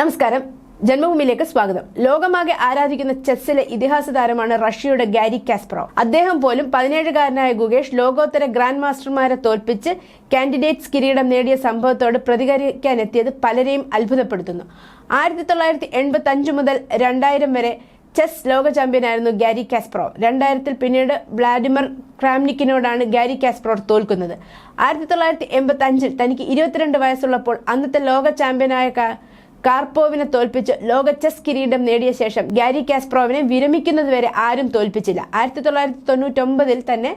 നമസ്കാരം. ജന്മഭൂമിയിലേക്ക് സ്വാഗതം. ലോകമാകെ ആരാധിക്കുന്ന ചെസ്സിലെ ഇതിഹാസ താരമാണ് റഷ്യയുടെ ഗാരി കാസ്പ്രോ അദ്ദേഹം പോലും പതിനേഴുകാരനായ ഗുകേഷ് ലോകോത്തര ഗ്രാൻഡ് മാസ്റ്റർമാരെ തോൽപ്പിച്ച് കാൻഡിഡേറ്റ്സ് കിരീടം നേടിയ സംഭവത്തോട് പ്രതികരിക്കാനെത്തിയത് പലരെയും അത്ഭുതപ്പെടുത്തുന്നു. ആയിരത്തി തൊള്ളായിരത്തി എൺപത്തി അഞ്ച് മുതൽ രണ്ടായിരം വരെ ചെസ് ലോക ചാമ്പ്യനായിരുന്നു ഗാരി കാസ്പ്രോ രണ്ടായിരത്തിൽ പിന്നീട് വ്ളാഡിമിർ ക്രാംനിക്കിനോടാണ് ഗാരി കാസ്പ്രോ തോൽക്കുന്നത്. ആയിരത്തി തൊള്ളായിരത്തി എൺപത്തി അഞ്ചിൽ തനിക്ക് ഇരുപത്തിരണ്ട് വയസ്സുള്ളപ്പോൾ അന്നത്തെ ലോക ചാമ്പ്യനായ കാർപ്പോവിനെ തോൽപ്പിച്ച് ലോക ചെസ് കിരീടം നേടിയ ശേഷം ഗാരി കാസ്പ്രോവിനെ വിരമിക്കുന്നതുവരെ ആരും തോൽപ്പിച്ചില്ല. ആയിരത്തി തൊള്ളായിരത്തി തൊണ്ണൂറ്റൊമ്പതിൽ തന്നെ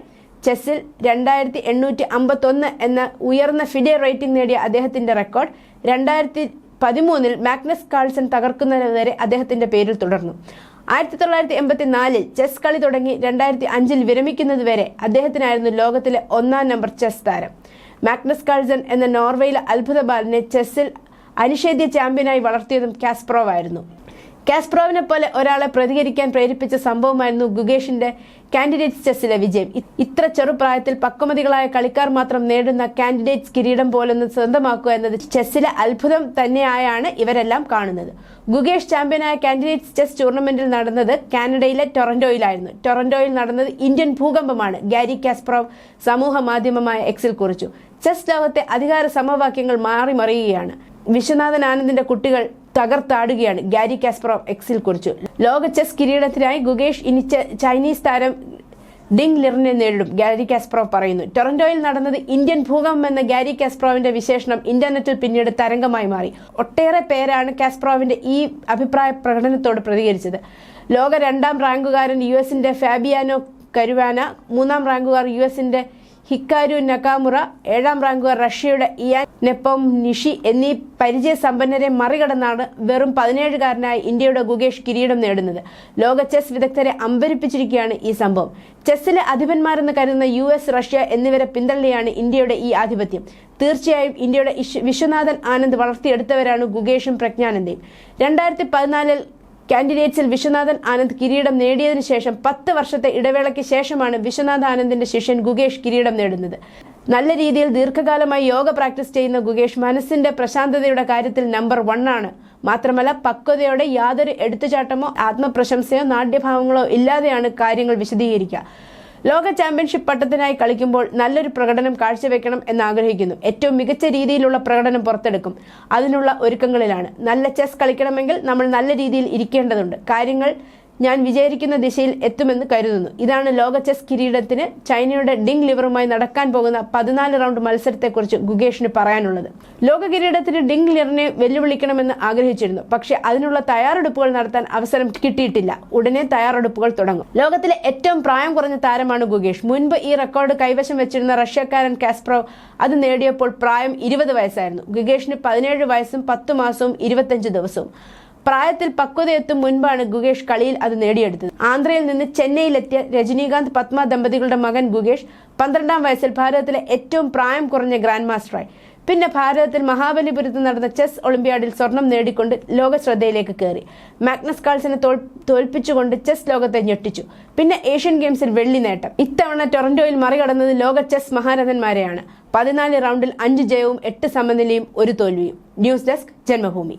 ചെസ്സിൽ രണ്ടായിരത്തി എണ്ണൂറ്റി അമ്പത്തൊന്ന് എന്ന ഉയർന്ന ഫിഡെ റേറ്റിംഗ് നേടിയ അദ്ദേഹത്തിന്റെ റെക്കോർഡ് രണ്ടായിരത്തി പതിമൂന്നിൽ മാഗ്നസ് കാൾസൺ തകർക്കുന്നതുവരെ അദ്ദേഹത്തിന്റെ പേരിൽ തുടർന്നു. ആയിരത്തി തൊള്ളായിരത്തി എൺപത്തി നാലിൽ ചെസ് കളി തുടങ്ങി രണ്ടായിരത്തി അഞ്ചിൽ വിരമിക്കുന്നതുവരെ അദ്ദേഹത്തിനായിരുന്നു ലോകത്തിലെ ഒന്നാം നമ്പർ ചെസ് താരം. മാഗ്നസ് കാൾസൺ എന്ന നോർവേയിലെ അത്ഭുത ബാലനെ ചെസ്സിൽ അനിഷേധ്യ ചാമ്പ്യനായി വളർത്തിയതും കാസ്പ്രോവ് ആയിരുന്നു കാസ്പ്രോവിനെ പോലെ ഒരാളെ പ്രതികരിക്കാൻ പ്രേരിപ്പിച്ച സംഭവമായിരുന്നു ഗുഗേഷിന്റെ കാൻഡിഡേറ്റ്സ് ചെസ്സിലെ വിജയം. ഇത്ര ചെറുപ്രായത്തിൽ പക്വമതികളായ കളിക്കാർ മാത്രം നേടുന്ന കാൻഡിഡേറ്റ്സ് കിരീടം പോലൊന്ന് സ്വന്തമാക്കുക എന്നത് ചെസ്സിലെ അത്ഭുതം തന്നെയായാണ് ഇവരെല്ലാം കാണുന്നത്. ഗുഗേഷ് ചാമ്പ്യനായ കാൻഡിഡേറ്റ്സ് ചെസ് ടൂർണമെന്റിൽ നടന്നത് കാനഡയിലെ ടൊറന്റോയിലായിരുന്നു. ടൊറന്റോയിൽ നടന്നത് ഇന്ത്യൻ ഭൂകമ്പമാണ്. ഗാരി കാസ്പ്രോവ് സമൂഹ മാധ്യമമായ എക്സിൽ കുറിച്ചു. ചെസ് ലോകത്തെ അധികാര സമവാക്യങ്ങൾ മാറി മറിയുകയാണ് വിശ്വനാഥൻ ആനന്ദിന്റെ കുട്ടികൾ തകർത്താടുകയാണ്. ഗാരി കാസ്പ്രോവ് എക്സിൽ കുറിച്ചു. ലോക ചെസ് കിരീടത്തിനായി ഗുഗേഷ് ഇനി ചൈനീസ് താരം ഡിങ് ലിറിനെ നേരിടും ഗാരി കാസ്പ്രോവ് പറയുന്നു. ടൊറന്റോയിൽ നടന്നത് ഇന്ത്യൻ ഭൂകമ്പം എന്ന ഗാരി കാസ്പ്രോവിന്റെ വിശേഷണം ഇന്റർനെറ്റിൽ പിന്നീട് തരംഗമായി മാറി. ഒട്ടേറെ പേരാണ് കാസ്പ്രോവിന്റെ ഈ അഭിപ്രായ പ്രകടനത്തോട് പ്രതികരിച്ചത്. ലോക രണ്ടാം റാങ്കുകാരൻ യു എസിന്റെ ഫാബിയാനോ കരുവാന മൂന്നാം റാങ്കുകാർ യു എസിന്റെ ഹിക്കാരു നക്കാമുറ ഏഴാം റാങ്കുകാർ റഷ്യയുടെ ഇയാൻ നെപ്പം നിഷി എന്നീ പരിചയസമ്പന്നരെ മറികടന്നാണ് വെറും പതിനേഴുകാരനായ ഇന്ത്യയുടെ ഗുകേഷ് കിരീടം നേടുന്നത്. ലോക ചെസ് വിദഗ്ധരെ അമ്പരിപ്പിച്ചിരിക്കുകയാണ് ഈ സംഭവം. ചെസ്സിലെ അധിപന്മാരെന്ന് കരുതുന്ന യു എസ് റഷ്യ എന്നിവരെ പിന്തള്ളിയാണ് ഇന്ത്യയുടെ ഈ ആധിപത്യം. തീർച്ചയായും ഇന്ത്യയുടെ വിശ്വനാഥൻ ആനന്ദ് വളർത്തിയെടുത്തവരാണ് ഗുകേഷും പ്രജ്ഞാനന്ദയും. രണ്ടായിരത്തി പതിനാലിൽ കാൻഡിഡേറ്റ്സിൽ വിശ്വനാഥൻ ആനന്ദ് കിരീടം നേടിയതിനു ശേഷം പത്ത് വർഷത്തെ ഇടവേളയ്ക്ക് ശേഷമാണ് വിശ്വനാഥ് ആനന്ദിന്റെ ശിഷ്യൻ ഗുകേഷ് കിരീടം നേടുന്നത്. നല്ല രീതിയിൽ ദീർഘകാലമായി യോഗ പ്രാക്ടീസ് ചെയ്യുന്ന ഗുകേഷ് മനസ്സിന്റെ പ്രശാന്തതയുടെ കാര്യത്തിൽ നമ്പർ വൺ ആണ്. മാത്രമല്ല പക്വതയോടെ യാതൊരു എടുത്തുചാട്ടമോ ആത്മപ്രശംസയോ നാട്യഭാവങ്ങളോ ഇല്ലാതെയാണ് കാര്യങ്ങൾ വിശദീകരിക്കുക. ലോക ചാമ്പ്യൻഷിപ്പ് പട്ടത്തിനായി കളിക്കുമ്പോൾ നല്ലൊരു പ്രകടനം കാഴ്ചവെക്കണം എന്ന് ആഗ്രഹിക്കുന്നു ഏറ്റവും മികച്ച രീതിയിലുള്ള പ്രകടനം പുറത്തെടുക്കും. അതിനുള്ള ഒരുക്കങ്ങളിലാണ്. നല്ല ചെസ് കളിക്കണമെങ്കിൽ നമ്മൾ നല്ല രീതിയിൽ ഇരിക്കേണ്ടതുണ്ട്. കാര്യങ്ങൾ ഞാൻ വിചാരിക്കുന്ന ദിശയിൽ എത്തുമെന്ന് കരുതുന്നു. ഇതാണ് ലോക ചെസ് കിരീടത്തിന് ചൈനയുടെ ഡിങ് ലിവറുമായി നടക്കാൻ പോകുന്ന പതിനാല് റൗണ്ട് മത്സരത്തെക്കുറിച്ച് ഗുഗേഷിന് പറയാനുള്ളത്. ലോക കിരീടത്തിന് ഡിങ് ലിവറിനെ വെല്ലുവിളിക്കണമെന്ന് ആഗ്രഹിച്ചിരുന്നു. പക്ഷേ അതിനുള്ള തയ്യാറെടുപ്പുകൾ നടത്താൻ അവസരം കിട്ടിയിട്ടില്ല. ഉടനെ തയ്യാറെടുപ്പുകൾ തുടങ്ങും. ലോകത്തിലെ ഏറ്റവും പ്രായം കുറഞ്ഞ താരമാണ് ഗുഗേഷ്. മുൻപ് ഈ റെക്കോർഡ് കൈവശം വെച്ചിരുന്ന റഷ്യക്കാരൻ കാസ്പ്രോ അത് നേടിയപ്പോൾ പ്രായം ഇരുപത് വയസ്സായിരുന്നു. ഗുഗേഷിന് പതിനേഴ് വയസ്സും പത്ത് മാസവും ഇരുപത്തഞ്ച് ദിവസവും. പ്രായത്തിൽ പക്വതയെത്തും മുൻപാണ് ഗുഗേഷ് കളിയിൽ അത് നേടിയെടുത്തത്. ആന്ധ്രയിൽ നിന്ന് ചെന്നൈയിലെത്തിയ രജനീകാന്ത് പത്മ ദമ്പതികളുടെ മകൻ ഗുഗേഷ് പന്ത്രണ്ടാം വയസ്സിൽ ഭാരതത്തിലെ ഏറ്റവും പ്രായം കുറഞ്ഞ ഗ്രാൻഡ് മാസ്റ്ററായി. പിന്നെ ഭാരതത്തിൽ മഹാബലിപുരത്ത് നടന്ന ചെസ് ഒളിമ്പ്യാഡിൽ സ്വർണം നേടിക്കൊണ്ട് ലോക ശ്രദ്ധയിലേക്ക് കയറി. മാഗ്നസ് കാൾസിനെ തോൽ തോൽപ്പിച്ചുകൊണ്ട് ചെസ് ലോകത്തെ ഞെട്ടിച്ചു. പിന്നെ ഏഷ്യൻ ഗെയിംസിൽ വെള്ളി നേട്ടം. ഇത്തവണ ടൊറന്റോയിൽ മറികടന്നത് ലോക ചെസ് മഹാരഥന്മാരെയാണ്. പതിനാല് റൗണ്ടിൽ അഞ്ച് ജയവും എട്ട് സമനിലയും ഒരു തോൽവിയും. News desk Janmabhumi.